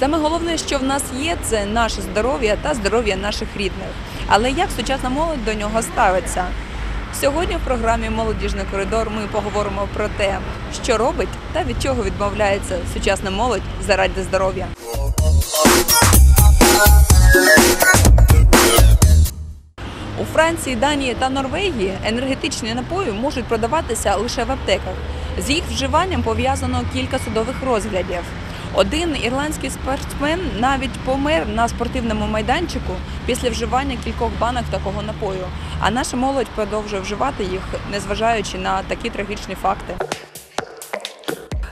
Саме головне, що в нас є, це наше здоров'я та здоров'я наших рідних. Але як сучасна молодь до нього ставиться? Сьогодні в програмі Молодіжний коридор ми поговоримо про те, що робить та від чого відмовляється сучасна молодь заради здоров'я. У Франції, Данії та Норвегії енергетичні напої можуть продаватися лише в аптеках. З їх вживанням пов'язано кілька судових розглядів. Один ірландський спортсмен навіть помер на спортивному майданчику після вживання кількох банок такого напою. А наша молодь продовжує вживати їх, незважаючи на такі трагічні факти.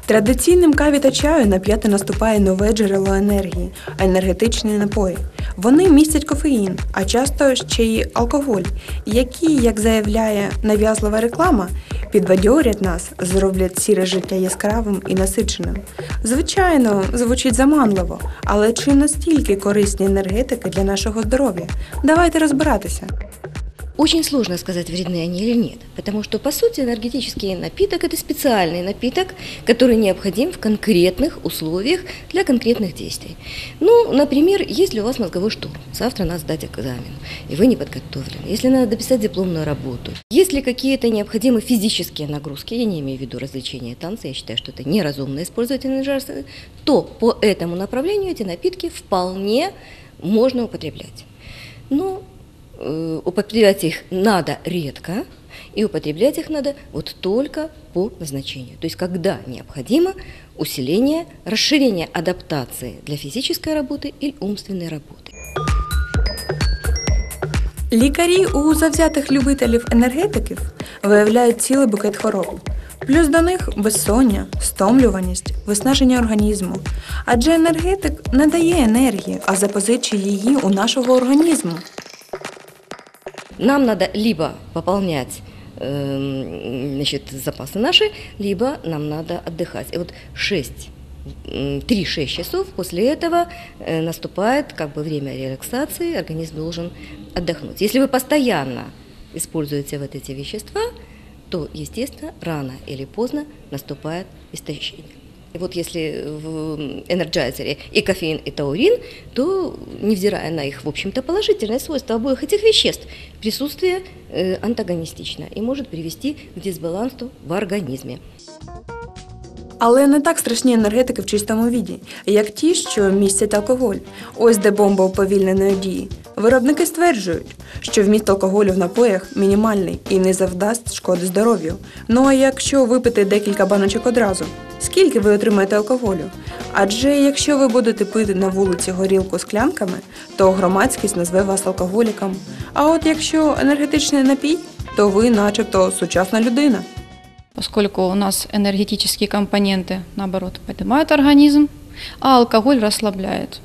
Традиційним каві та чаю на п'яте наступає нове джерело енергії енергетичні напої. Вони містять кофеїн, а часто ще й алкоголь, які, як заявляє нав'язлива реклама, підбадьорять нас, зроблять сіре життя яскравим і насиченим. Звичайно, звучить заманливо, але чи настільки корисні енергетики для нашого здоров'я? Давайте розбиратися. Очень сложно сказать, вредны они или нет, потому что, по сути, энергетический напиток – это специальный напиток, который необходим в конкретных условиях для конкретных действий. Ну, например, если у вас мозговой штурм, завтра надо сдать экзамен, и вы не подготовлены, если надо дописать дипломную работу, если какие-то необходимы физические нагрузки, я не имею в виду развлечения и танцы, я считаю, что это неразумно использовать энергетические, то по этому направлению эти напитки вполне можно употреблять. Но э, употреблять их надо редко, и употреблять их надо вот только по назначению. То есть когда необходимо усиление, расширение адаптации для физической работы или умственной работы. Лікарі у завзятих любителів енергетиків виявляють цілий букет хвороб. Плюс до них безсоння, стомлюваність, виснаження організму. Адже енергетик не дає енергії, а запозичує її у нашого організму. Нам надо либо пополнять эм, значит, запасы наши, либо нам надо отдыхать. И вот 6 3-6 часов после этого э, наступает как бы время релаксации, организм должен отдохнуть. Если вы постоянно используете вот эти вещества, то, естественно, рано или поздно наступает истощение. И вот если в энерджайзере и кофеин, и таурин, то, невзирая на их, в общем-то, положительное свойство обоих этих веществ, присутствие э, антагонистично и может привести к дисбалансу в организме. Але не так страшні енергетики в чистому віді, як ті, що містять алкоголь. Ось де бомба уповільненої дії. Виробники стверджують, що вміст алкоголю в напоях мінімальний і не завдасть шкоди здоров'ю. Ну а якщо випити декілька баночок одразу, скільки ви отримаєте алкоголю? Адже якщо ви будете пити на вулиці горілку склянками, то громадськість назве вас алкоголіком. А от якщо енергетичний напій, то ви, начебто, сучасна людина. поскольку у нас энергетические компоненты, наоборот, поднимают организм, а алкоголь расслабляет.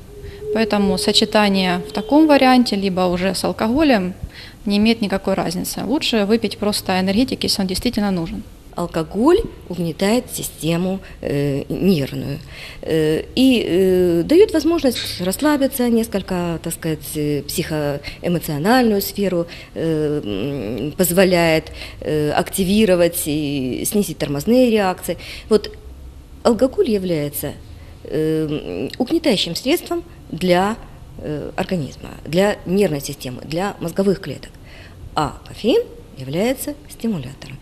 Поэтому сочетание в таком варианте, либо уже с алкоголем, не имеет никакой разницы. Лучше выпить просто энергетик, если он действительно нужен. Алкоголь угнетает систему э, нервную э, и э, дает возможность расслабиться несколько, так сказать, э, психоэмоциональную сферу, э, позволяет э, активировать и снизить тормозные реакции. Вот алкоголь является э, угнетающим средством для э, организма, для нервной системы, для мозговых клеток. А кофеин является стимулятором.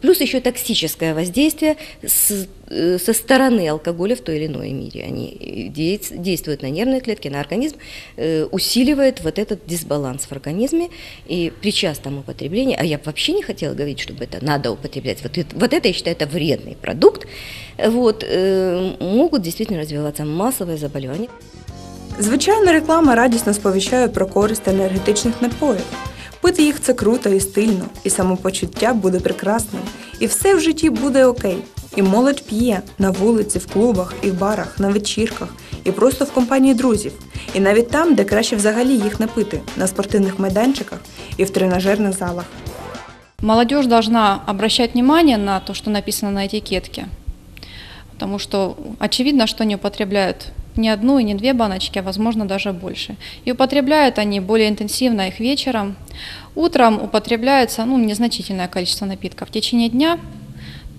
Плюс еще токсическое воздействие с- э, со стороны алкоголя в той или иной мере. Они э, действуют на нервные клетки, на организм, усиливает вот этот дисбаланс в организме. И при частом употреблении, а я вообще не хотела говорить, чтобы это надо употреблять, вот это, вот это я считаю, это вредный продукт, вот, могут действительно развиваться массовые заболевания. Звичайно, реклама радісно сповіщає про користь енергетичних напоїв. Пити їх це круто і стильно, і самопочуття буде прекрасним, і все в житті буде окей. І молодь п'є на вулиці, в клубах і в барах, на вечірках, і просто в компанії друзів, і навіть там, де краще взагалі їх не пити, на спортивних майданчиках і в тренажерних залах. Молодежь должна обращать внимание на то, что написано на этикетке, потому что очевидно, что они употребляют не одну и не две баночки, а возможно даже больше. И употребляют они более интенсивно их вечером. Утром употребляется ну, незначительное количество напитков. В течение дня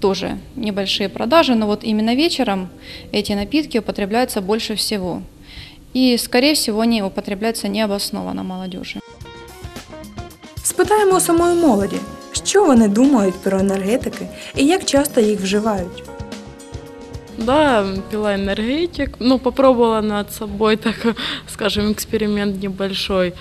тоже небольшие продажи, но вот именно вечером эти напитки употребляются больше всего. И, скорее всего, они употребляются необоснованно молодежи. Спитаємо у самої молоді, що вони думають про енергетики і як часто їх вживають. Да, пила энергетик. Ну, попробовала над собой, так скажем, эксперимент небольшой.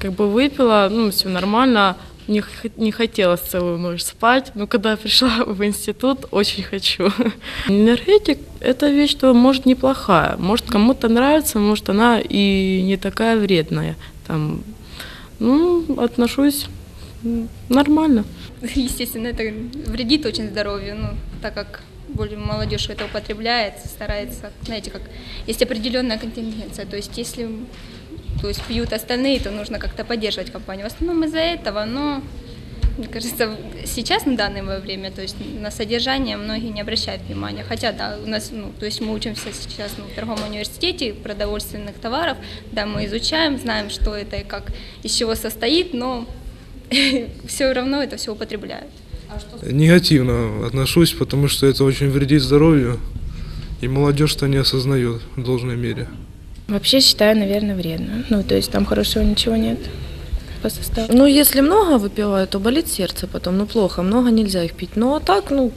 Как бы выпила, ну, все нормально. Не, не хотелось целую ночь спать, но когда пришла в институт, очень хочу. Энергетик – это вещь, что может неплохая. Может кому-то нравится, может она и не такая вредная. Там, ну, отношусь нормально. Естественно, это вредит очень здоровью, ну, так как более молодежь это употребляет, старается, знаете, как есть определенная контингенция, то есть если то есть пьют остальные, то нужно как-то поддерживать компанию. В основном из-за этого, но мне кажется, сейчас на данное время, то есть на содержание многие не обращают внимания. Хотя, да, у нас, ну, то есть мы учимся сейчас ну, в торговом университете продовольственных товаров, да, мы изучаем, знаем, что это и как, из чего состоит, но все равно это все употребляют. Негативно отношусь, потому что это очень вредит здоровью, и молодежь-то не осознает в должной мере. Вообще считаю, наверное, вредно. Ну, то есть там хорошего ничего нет по составу. Ну, если много выпиваю, то болит сердце потом. Ну, плохо, много нельзя их пить. Ну, а так, ну,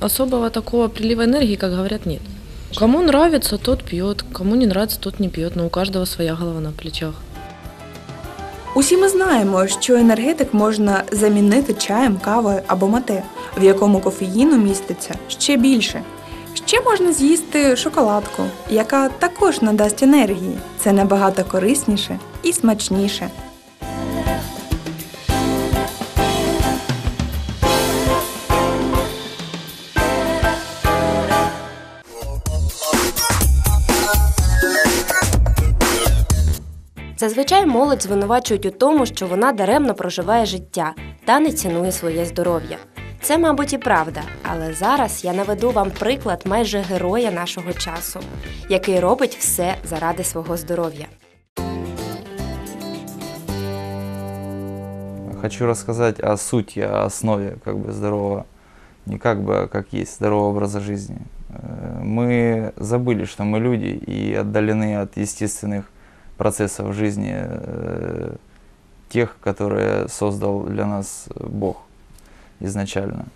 особого такого прилива энергии, как говорят, нет. Кому нравится, тот пьет, кому не нравится, тот не пьет. Но у каждого своя голова на плечах. Усі ми знаємо, що енергетик можна замінити чаєм, кавою або мате, в якому кофеїну міститься ще більше. Ще можна з'їсти шоколадку, яка також надасть енергії. Це набагато корисніше і смачніше. Зазвичай молодь звинувачують у тому, що вона даремно проживає життя та не цінує своє здоров'я. Це, мабуть, і правда, але зараз я наведу вам приклад майже героя нашого часу, який робить все заради свого здоров'я. Хочу рассказать о сути, о основе как бы здорового, не как бы, а как есть здорового образа жизни. Э, Мы забыли, что мы люди и отдалены от естественных Процессов жизни э, тех, которые создал для нас Бог изначально.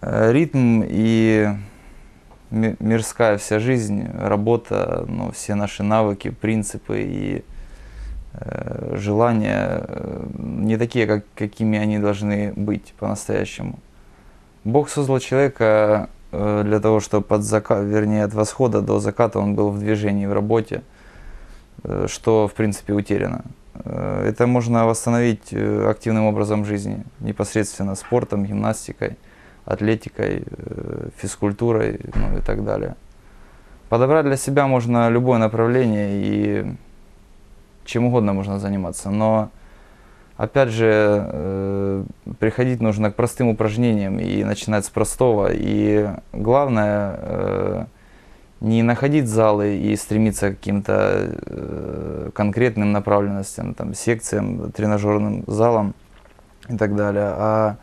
Э, Ритм и ми- мирская вся жизнь, работа, ну, все наши навыки, принципы и э, желания э, не такие, как, какими они должны быть по-настоящему. Бог создал человека э, для того, чтобы от зака... вернее, от восхода до заката он был в движении, в работе, что, в принципе, утеряно. Э, Это можно восстановить э, активным образом жизни, непосредственно спортом, гимнастикой, атлетикой, э, физкультурой ну, и так далее. Подобрать для себя можно любое направление и чем угодно можно заниматься, но опять же э, приходить нужно к простым упражнениям и начинать с простого. И главное э, не находить залы и стремиться к каким-то э, конкретным направленностям, там, секциям, тренажерным залам и так далее, а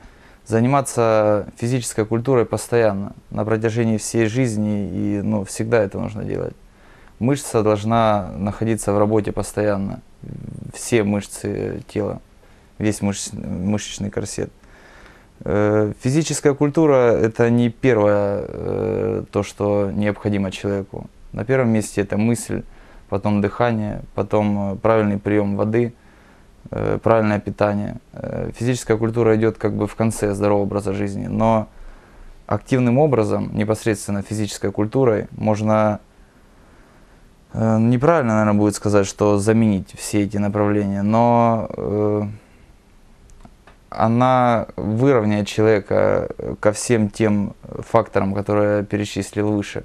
заниматься физической культурой постоянно, на протяжении всей жизни, и ну, всегда это нужно делать. Мышца должна находиться в работе постоянно, все мышцы тела, весь мышц- мышечный корсет. Э, Физическая культура – это не первое э, то, что необходимо человеку. На первом месте это мысль, потом дыхание, потом э, правильный прием воды, правильное питание. Физическая культура идет как бы в конце здорового образа жизни, но активным образом, непосредственно физической культурой, можно неправильно, наверное, будет сказать, что заменить все эти направления, но она выровняет человека э, ко всем тем факторам, которые я перечислил выше.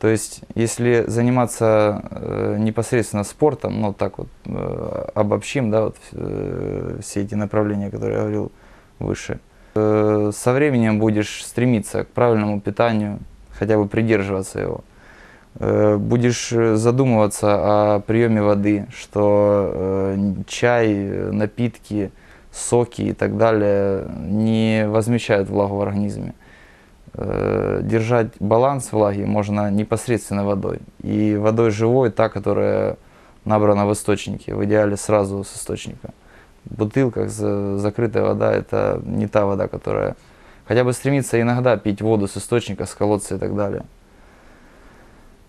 То есть, если заниматься э, непосредственно спортом, ну так вот э, обобщим, да, вот э, все эти направления, которые я говорил выше. Э, Со временем будешь стремиться к правильному питанию, хотя бы придерживаться его. Э, Будешь э, задумываться о приеме воды, что э, чай, э, напитки, соки и так далее не возмещают влагу в организме. Э, Держать баланс влаги можно непосредственно водой. И водой живой, та, которая набрана в источнике, в идеале сразу с источника. В бутылках за- закрытая вода – это не та вода, которая... Хотя бы стремиться иногда пить воду с источника, с колодца и так далее.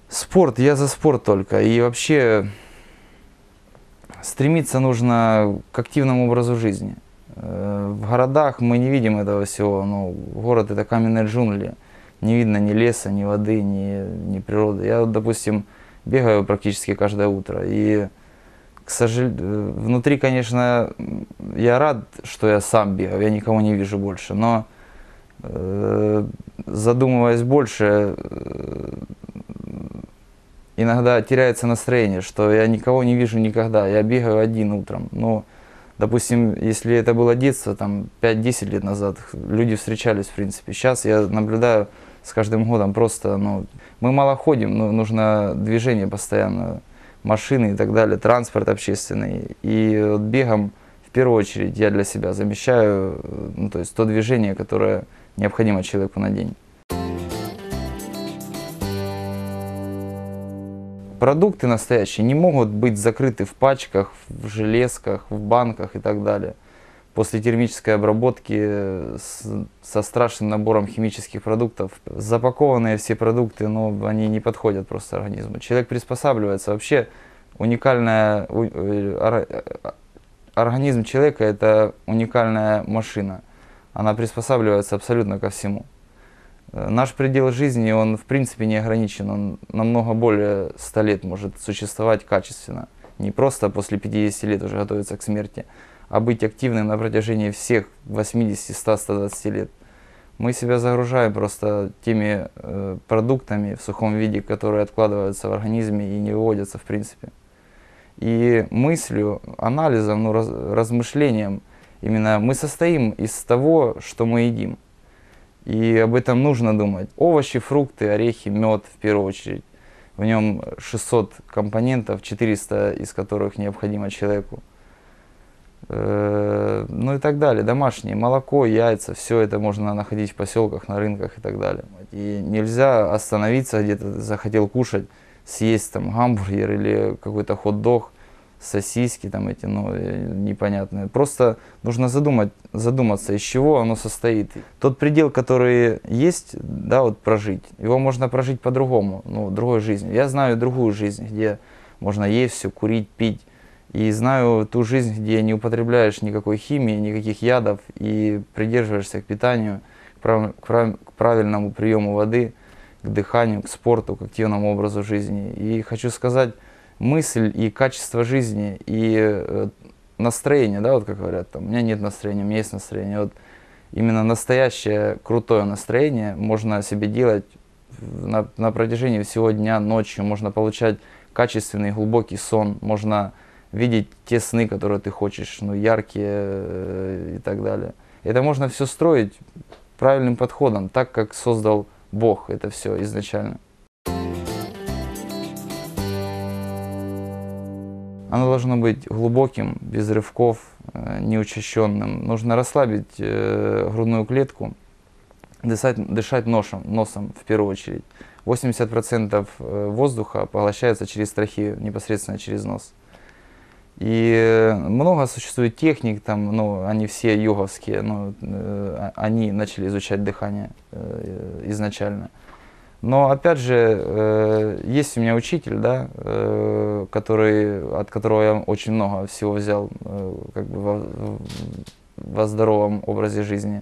Спорт, я за спорт только. И вообще стремиться нужно к активному образу жизни. Э, В городах мы не видим этого всего. Ну, город это каменные джунгли. Не видно ни леса, ни воды, ни, ни природы. Я, допустим, бегаю практически каждое утро. И, к сожалению, внутри, конечно, я рад, что я сам бегаю, я никого не вижу больше. Но э, задумываясь больше, э, иногда теряется настроение, что я никого не вижу никогда. Я бегаю один утром. Ну, допустим, если это было детство, там 5-10 лет назад, люди встречались, в принципе. Сейчас я наблюдаю с каждым годом просто, ну, мы мало ходим, но нужно движение постоянно, машины и так далее, транспорт общественный. И вот бегом в первую очередь я для себя замещаю, ну, то есть то движение, которое необходимо человеку на день. Продукты настоящие не могут быть закрыты в пачках, в железках, в банках и так далее. После термической обработки э, с- со страшным набором химических продуктов запакованные все продукты, но они не подходят просто организму. Человек приспосабливается. Вообще уникальная э, э, организм человека это уникальная машина. Она приспосабливается абсолютно ко всему. Э, Наш предел жизни, он в принципе не ограничен, он намного более 100 лет может существовать качественно. Не просто после 50 лет уже готовиться к смерти, а быть активным на протяжении всех 80, 100, 120 лет. Мы себя загружаем просто теми э, продуктами в сухом виде, которые откладываются в организме и не выводятся в принципе. И мыслью, анализом, ну, раз- размышлением, именно мы состоим из того, что мы едим. И об этом нужно думать. Овощи, фрукты, орехи, мед в первую очередь. В нем 600 компонентов, 400 из которых необходимо человеку. Э, Ну и так далее. Домашние, молоко, яйца, все это можно находить в поселках, на рынках и так далее. И нельзя остановиться где-то, захотел кушать, съесть там гамбургер или какой-то хот-дог, сосиски там эти, ну, э, непонятные. Просто нужно задумать, задуматься, из чего оно состоит. Тот предел, который есть, да, вот прожить, его можно прожить по-другому, ну, другой жизнью. Я знаю другую жизнь, где можно есть все, курить, пить. И знаю ту жизнь, где не употребляешь никакой химии, никаких ядов и придерживаешься к питанию, к, прав- к прав- к правильному приему воды, к дыханию, к спорту, к активному образу жизни. И хочу сказать, мысль и качество жизни, и э, настроение, да, вот как говорят, там, у меня нет настроения, у меня есть настроение. Вот именно настоящее крутое настроение можно себе делать на, на протяжении всего дня, ночью. Можно получать качественный, глубокий сон, можно видеть те сны, которые ты хочешь, ну, яркие э, и так далее. Это можно все строить правильным подходом, так как создал Бог это все изначально. Оно должно быть глубоким, без рывков, э, неучащенным. Нужно расслабить э, грудную клетку, дышать, дышать носом, носом в первую очередь. 80% э, воздуха поглощается через трахею, непосредственно через нос. И много существует техник, там, ну, они все йоговские, а- они начали изучать дыхание изначально. Но опять же, э, есть у меня учитель, да, э, который, от которого я очень много всего взял э, как бы во, во здоровом образе жизни.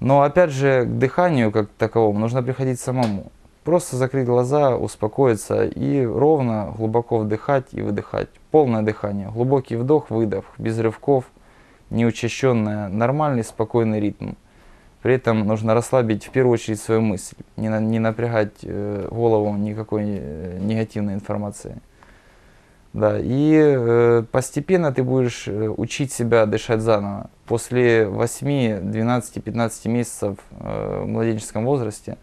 Но опять же, к дыханию как таковому нужно приходить самому. Просто закрыть глаза, успокоиться и ровно, глубоко вдыхать и выдыхать. Полное дыхание, глубокий вдох, выдох, без рывков, неучащенное, нормальный, спокойный ритм. При этом нужно расслабить в первую очередь свою мысль, не, на- не напрягать э, голову никакой э, негативной информации. Да, и э, постепенно ты будешь э, учить себя дышать заново. После 8, 12, 15 месяцев э, в младенческом возрасте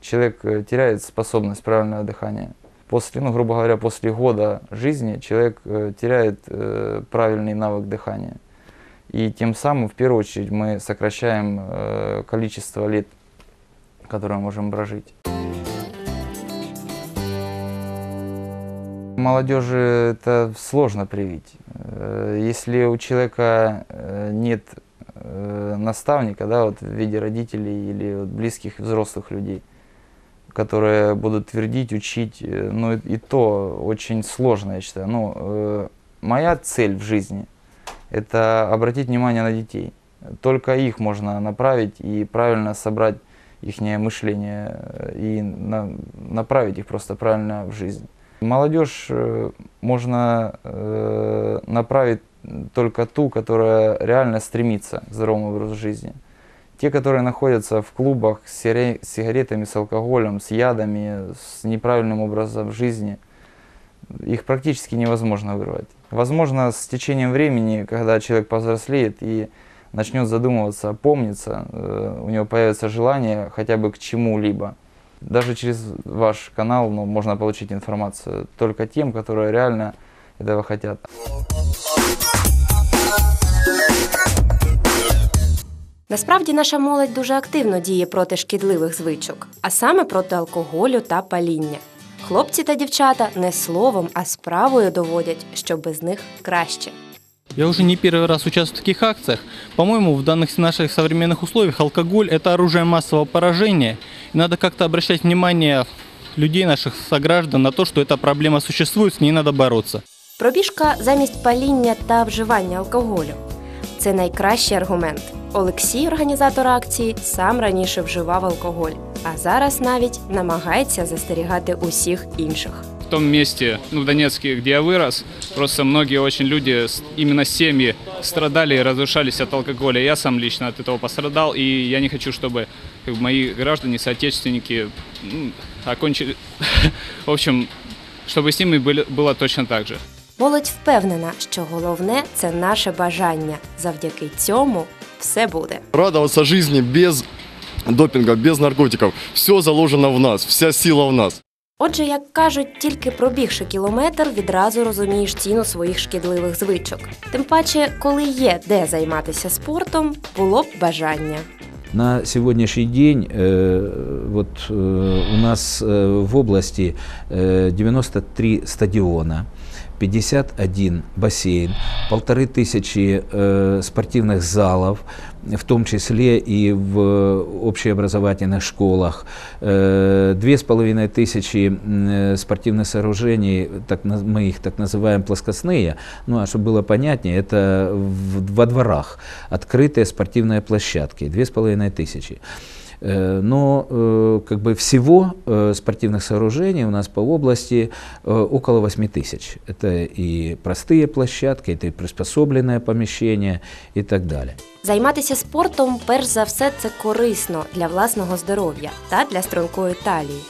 человек теряет способность правильного дыхания. После, ну, грубо говоря, после года жизни человек э, теряет э, правильный навык дыхания. И тем самым, в первую очередь, мы сокращаем э, количество лет, которые мы можем прожить. Молодежи это сложно привить. Э, Если у человека э, нет э, наставника, да, вот в виде родителей или вот близких взрослых людей, которые будут твердить, учить, ну и, и то очень сложно, я считаю. Ну, э, моя цель в жизни – это обратить внимание на детей. Только их можно направить и правильно собрать их мышление э, и на- направить их просто правильно в жизнь. Молодежь э, можно э, направить только ту, которая реально стремится к здоровому образу жизни. Те, которые находятся в клубах с сигаретами, с алкоголем, с ядами, с неправильным образом жизни, их практически невозможно вырвать. Возможно, с течением времени, когда человек повзрослеет и начнет задумываться, помниться, э, у него появится желание хотя бы к чему-либо. Даже через ваш канал ну, можно получить информацию только тем, которые реально этого хотят. Насправді наша молодь дуже активно діє проти шкідливих звичок, а саме проти алкоголю та паління. Хлопці та дівчата не словом, а справою доводять, що без них краще. Я уже не первый раз участвую в таких акциях. По-моему, в данных наших современных условиях алкоголь – это оружие массового поражения. И надо как-то обращать внимание людей, наших сограждан, на то, что эта проблема существует, с ней надо бороться. Пробіжка замість паління та вживання алкоголю це найкращий аргумент. Олексій, організатор акції, сам раніше вживав алкоголь, а зараз навіть намагається застерігати усіх інших. в том месте, ну, в Донецке, где я вырос, просто многие очень люди, с- именно семьи, страдали и разрушались от алкоголя. Я сам лично от этого пострадал, и я не хочу, чтобы как бы, мои граждане, соотечественники ну, окончили... В общем, чтобы с ними были, было точно так же. Молодь впевнена, що головне це наше бажання. Завдяки цьому все буде. радоваться жизни без допинга, без наркотиков. Все заложено в нас, вся сила в нас. Отже, як кажуть, тільки пробігши кілометр, відразу розумієш ціну своїх шкідливих звичок. Тим паче, коли є де займатися спортом, було б бажання. На сегодняшний день э, вот э, у нас э, в области э, 93 стадиона, 51 бассейн, полторы тысячи э, спортивных залов, в том числе и в общеобразовательных школах, э, две с половиной тысячи спортивных сооружений, так, мы их так называем плоскостные, ну а чтобы было понятнее, это в- во дворах открытые спортивные площадки, две с половиной тысячи. Э, Но э, как бы всего э, спортивных сооружений у нас по области э, около 8 тысяч. Это и простые площадки, это и приспособленное помещение и так далее. Займатися спортом, перш за все, це корисно для власного здоров'я та для стрункої талії,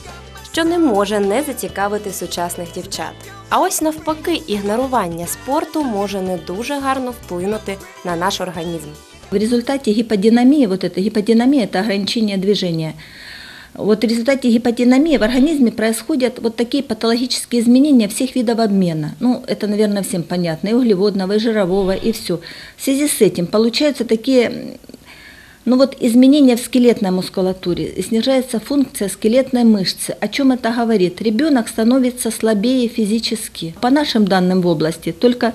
що не може не зацікавити сучасних дівчат. А ось навпаки, ігнорування спорту може не дуже гарно вплинути на наш організм. В результате гиподинамии, вот это гиподинамия – это ограничение движения. Вот в результате гиподинамии в организме происходят вот такие патологические изменения всех видов обмена. Ну, это, наверное, всем понятно, и углеводного, и жирового, и все. В связи с этим получаются такие ну вот изменения в скелетной мускулатуре, снижается функция скелетной мышцы. О чем это говорит? Ребенок становится слабее физически. По нашим данным в области, только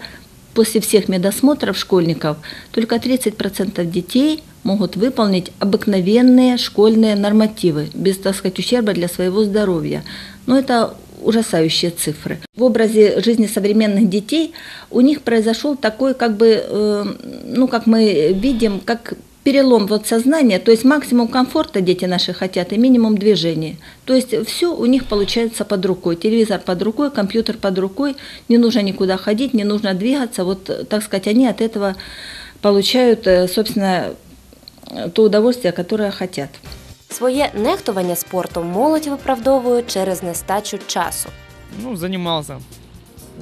после всех медосмотров школьников, только 30% детей могут выполнить обыкновенные школьные нормативы, без, так сказать, ущерба для своего здоровья. Но это ужасающие цифры. В образе жизни современных детей у них произошел такой, как бы, э, ну, как мы видим, как перелом вот сознания, то есть максимум комфорта дети наши хотят и минимум движения. То есть все у них получается под рукой. Телевизор под рукой, компьютер под рукой, не нужно никуда ходить, не нужно двигаться. Вот, так сказать, они от этого получают, э, собственно, то удовольствие, которое хотят. Своє нехтування спортом молодь виправдовує через нестачу часу. Ну, занимался.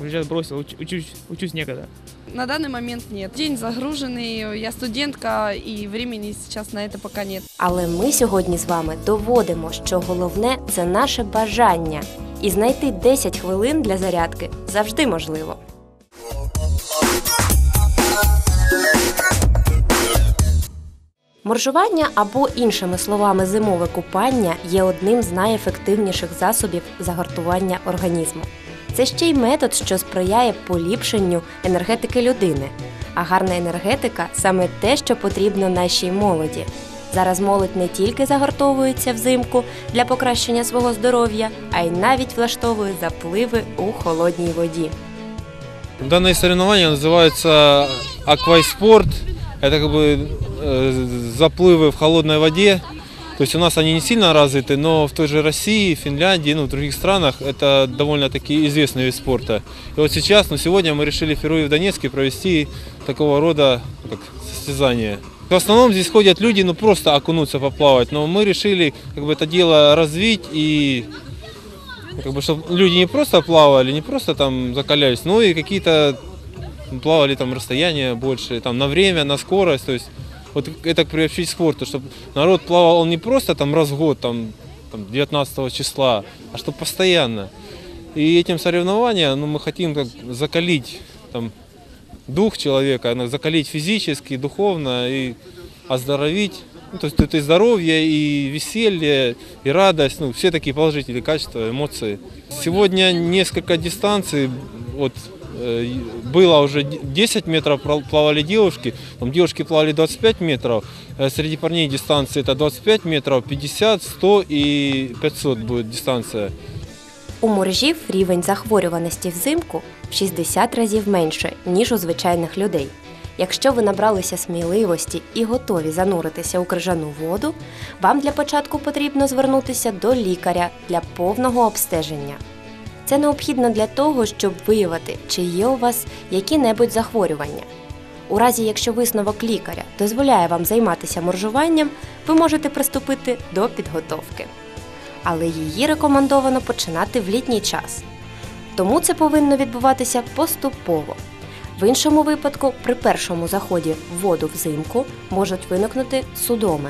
Уже бросил, уч- учусь, учусь некогда. На данный момент нет. День загруженный, я студентка, и времени сейчас на это пока нет. Але ми сьогодні з вами доводимо, що головне це наше бажання. І знайти 10 хвилин для зарядки завжди можливо. Моржування або, іншими словами, зимове купання є одним з найефективніших засобів загартування організму. Це ще й метод, що сприяє поліпшенню енергетики людини. А гарна енергетика саме те, що потрібно нашій молоді. Зараз молодь не тільки загартовується взимку для покращення свого здоров'я, а й навіть влаштовує запливи у холодній воді. Данное соревнование называется аквайспорт. Это как бы э, заплывы в холодной воде. То есть у нас они не сильно развиты, но в той же России, Финляндии, ну, в других странах это довольно-таки известный вид спорта. И вот сейчас, ну, сегодня мы решили впервые в Донецке провести такого рода как, состязания. В основном здесь ходят люди, ну, просто окунуться, поплавать, но мы решили как бы это дело развить и ну, как бы, чтобы люди не просто плавали, не просто там закалялись, но и какие-то плавали там расстояния больше, там на время, на скорость, то есть вот это приобщить к спорту, чтобы народ плавал он не просто там раз в год, там, там 19 числа, а чтобы постоянно. И этим соревнованием ну, мы хотим как закалить там, дух человека, закалить физически, духовно и оздоровить. Ну, то есть это и здоровье, и веселье, и радость, ну, все такие положительные качества, эмоции. Сегодня несколько дистанций, вот было уже д- 10 метров пла- плавали девушки, там девушки плавали 25 метров, э, среди парней дистанции это 25 метров, 50, 100 и 500 будет дистанция. У моржів рівень захворюваності взимку в 60 разів менше, ніж у звичайних людей. Якщо ви набралися сміливості і готові зануритися у крижану воду, вам для початку потрібно звернутися до лікаря для повного обстеження. Це необхідно для того, щоб виявити, чи є у вас які-небудь захворювання. У разі, якщо висновок лікаря дозволяє вам займатися моржуванням, ви можете приступити до підготовки. Але її рекомендовано починати в літній час. Тому це повинно відбуватися поступово. В іншому випадку, при першому заході в воду взимку можуть виникнути судоми,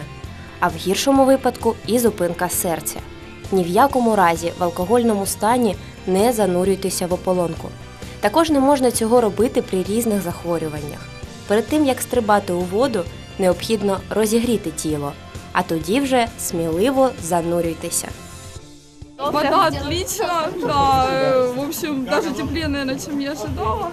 а в гіршому випадку і зупинка серця. Ні в якому разі в алкогольному стані не занурюйтеся в ополонку. Також не можна цього робити при різних захворюваннях. Перед тим як стрибати у воду, необхідно розігріти тіло, а тоді вже сміливо занурюйтеся. Вода отлично, да, э, в общем, даже теплее, наверное, чем я ожидала.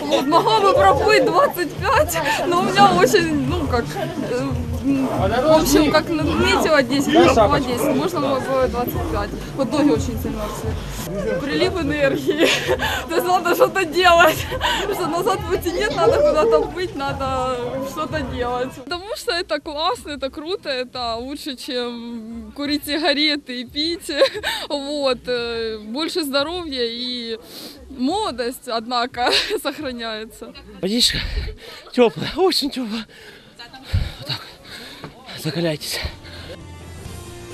Вот, могла бы проплыть 25, но у меня очень, ну, как, э, м, в общем, как наметила 10, проплыла 10, можно было бы 25. Вот ноги очень сильно все. Прилив энергии, то есть надо что-то делать, что назад пути нет, надо куда-то быть, надо что-то делать. Потому что это классно, это круто, это лучше, чем курить сигареты и пить. Вот. э, Больше здоровья и молодость, однако, сохраняется. Водичка теплая, очень теплая. Вот. Закаляйтесь.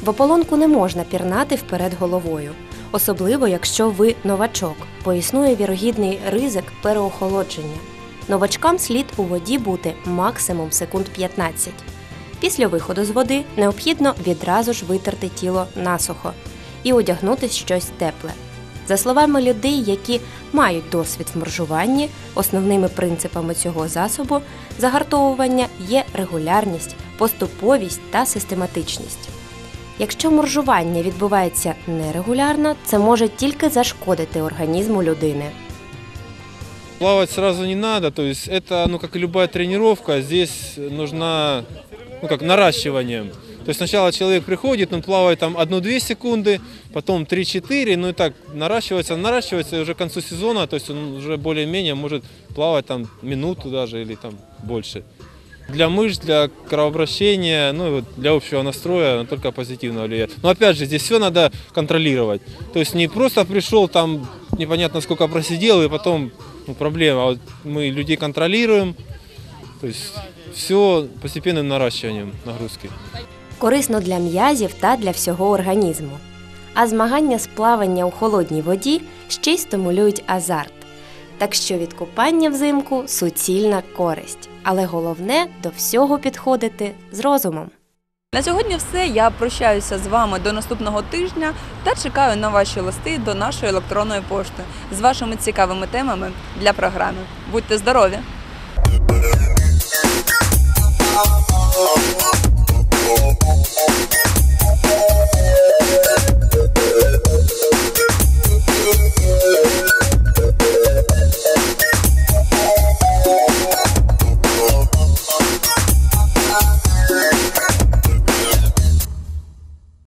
В ополонку не можна пірнати вперед головою, особливо якщо ви новачок, бо існує вірогідний ризик переохолодження. Новачкам слід у воді бути максимум секунд 15. Після виходу з води необхідно відразу ж витерти тіло насухо і одягнути щось тепле. За словами людей, які мають досвід в моржуванні, основними принципами цього засобу загартовування є регулярність, поступовість та систематичність. Якщо моржування відбувається нерегулярно, це може тільки зашкодити організму людини. Плавать сразу не надо, то есть это, ну, как и любая тренировка, здесь нужна, ну, как наращиванием. То есть сначала человек приходит, он там 1-2 секунды, потом 3-4, ну и так наращивается, наращивается, и уже к концу сезона, то есть он уже более-менее может там минуту даже или там больше. Для мышц, для кровообращения, ну и вот для общего настроя она только позитивно влияет. Но опять же, здесь все надо контролировать. То есть не просто пришел там, непонятно сколько просидел, и потом ну, проблема. А вот мы людей контролируем, то есть все постепенным наращиванием нагрузки. корисно для м'язів та для всього організму. А змагання з плавання у холодній воді ще й стимулюють азарт. Так що від купання взимку суцільна користь. Але головне до всього підходити з розумом. На сьогодні все. Я прощаюся з вами до наступного тижня та чекаю на ваші листи до нашої електронної пошти з вашими цікавими темами для програми. Будьте здорові! Oh,